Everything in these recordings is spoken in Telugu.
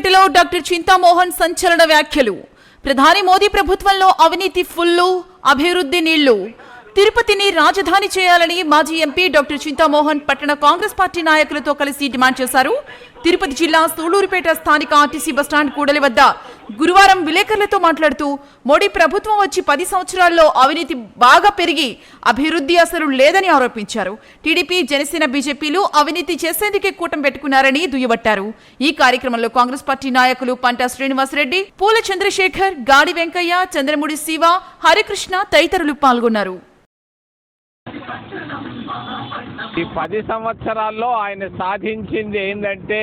తిరుపతిలో డాక్టర్ చింతామోహన్ సంచలన వ్యాఖ్యలు. ప్రధాని మోదీ ప్రభుత్వంలో అవినీతి ఫుల్లు అభివృద్ధి నీళ్ళు. తిరుపతిని రాజధాని చేయాలని మాజీ ఎంపీ డాక్టర్ చింతామోహన్ పట్టణ కాంగ్రెస్ పార్టీ నాయకులతో కలిసి డిమాండ్ చేశారు. తిరుపతి జిల్లా సూళూరుపేట స్థానిక ఆర్టీసీ బస్టాండ్ కూడలి వద్ద గురువారం విలేకరులతో మాట్లాడుతూ మోడీ ప్రభుత్వం వచ్చి పది సంవత్సరాల్లో అవినీతి బాగా పెరిగి అభివృద్ధి అసలు లేదని ఆరోపించారు. టీడీపీ జనసేన బీజేపీలు అవినీతి చేసేందుకే కూటం పెట్టుకున్నారని దుయ్యబట్టారు. ఈ కార్యక్రమంలో కాంగ్రెస్ పార్టీ నాయకులు పంటా శ్రీనివాసరెడ్డి పూల చంద్రశేఖర్ గాడి వెంకయ్య చంద్రముడి శివ హరికృష్ణ తదితరులు పాల్గొన్నారు. ఈ పది సంవత్సరాల్లో ఆయన సాధించింది ఏంటంటే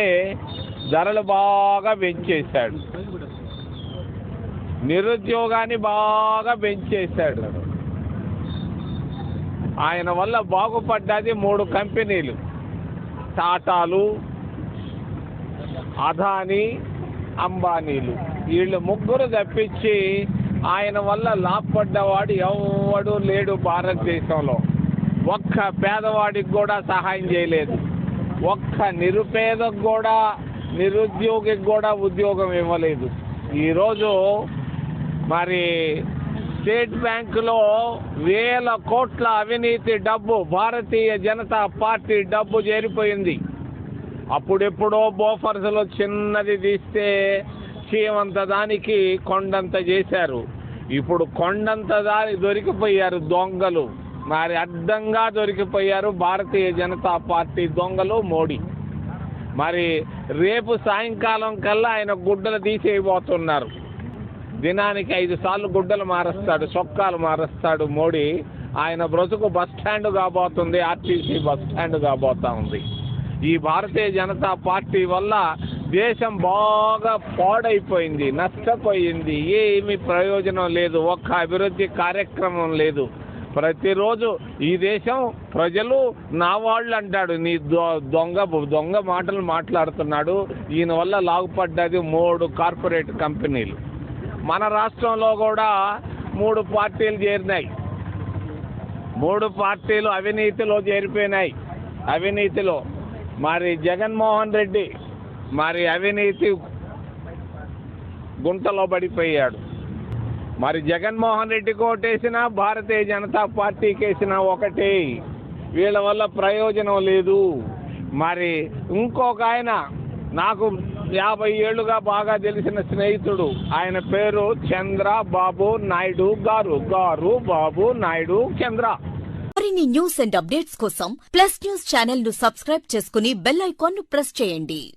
ధరలు బాగా పెంచేశాడు. నిరుద్యోగాన్ని బాగా పెంచేశాడు. ఆయన వల్ల బాగుపడ్డది మూడు కంపెనీలు. టాటాలు అదానీ అంబానీలు. వీళ్ళు ముగ్గురు తప్పించి ఆయన వల్ల లాభపడ్డవాడు ఎవడు లేడు భారతదేశంలో. ఒక్క పేదవాడికి కూడా సహాయం చేయలేదు. ఒక్క నిరుపేదకు కూడా నిరుద్యోగికి కూడా ఉద్యోగం ఇవ్వలేదు. ఈరోజు మరి స్టేట్ బ్యాంకులో వేల కోట్ల అవినీతి డబ్బు భారతీయ జనతా పార్టీ డబ్బు చేరిపోయింది. అప్పుడెప్పుడో బోఫర్స్లో చిన్నది తీస్తే చీమంత దానికి కొండంత చేశారు. ఇప్పుడు కొండంత దాని దొరికిపోయారు దొంగలు. మరి అడ్డంగా దొరికిపోయారు భారతీయ జనతా పార్టీ దొంగలు మోడీ. మరి రేపు సాయంకాలం కల్లా ఆయన గుడ్డలు తీసేయబోతున్నారు. దినానికి ఐదు సార్లు గుడ్డలు మారుస్తాడు చొక్కాలు మారుస్తాడు మోడీ. ఆయన బ్రతుకు బస్ స్టాండ్ కాబోతుంది ఆర్టీసీ బస్ స్టాండ్ కాబోతా ఉంది. ఈ భారతీయ జనతా పార్టీ వల్ల దేశం బాగా పాడైపోయింది నష్టపోయింది ఏమి ప్రయోజనం లేదు ఒక్క అభివృద్ధి కార్యక్రమం లేదు. ప్రతిరోజు ఈ దేశం ప్రజలు నా వాళ్ళు అంటాడు. నీ దొ- దొంగ దొంగ మాటలు మాట్లాడుతున్నాడు. ఈయన వల్ల లాగుపడ్డది మూడు కార్పొరేట్ కంపెనీలు. మన రాష్ట్రంలో కూడా మూడు పార్టీలు చేరినాయి. మూడు పార్టీలు అవినీతిలో చేరిపోయినాయి. అవినీతిలో. మరి జగన్మోహన్ రెడ్డి మరి అవినీతి గుంటలో పడిపోయాడు. మరి జగన్మోహన్ రెడ్డికి ఓటేసినా భారతీయ జనతా పార్టీకి వేసినా ఒకటే. వీళ్ళ వల్ల ప్రయోజనం లేదు. మరి ఇంకొక ఆయన నాకు యాభై ఏళ్ళుగా బాగా తెలిసిన స్నేహితుడు. ఆయన పేరు చంద్ర బాబు నాయుడు గారు. గారు బాబు నాయుడు చంద్ర. మరిన్ని న్యూస్ అండ్ అప్డేట్స్ కోసం ప్లస్ న్యూస్ ఛానల్ను సబ్స్క్రైబ్ చేసుకుని బెల్ ఐకాన్ను ప్రెస్ చేయండి.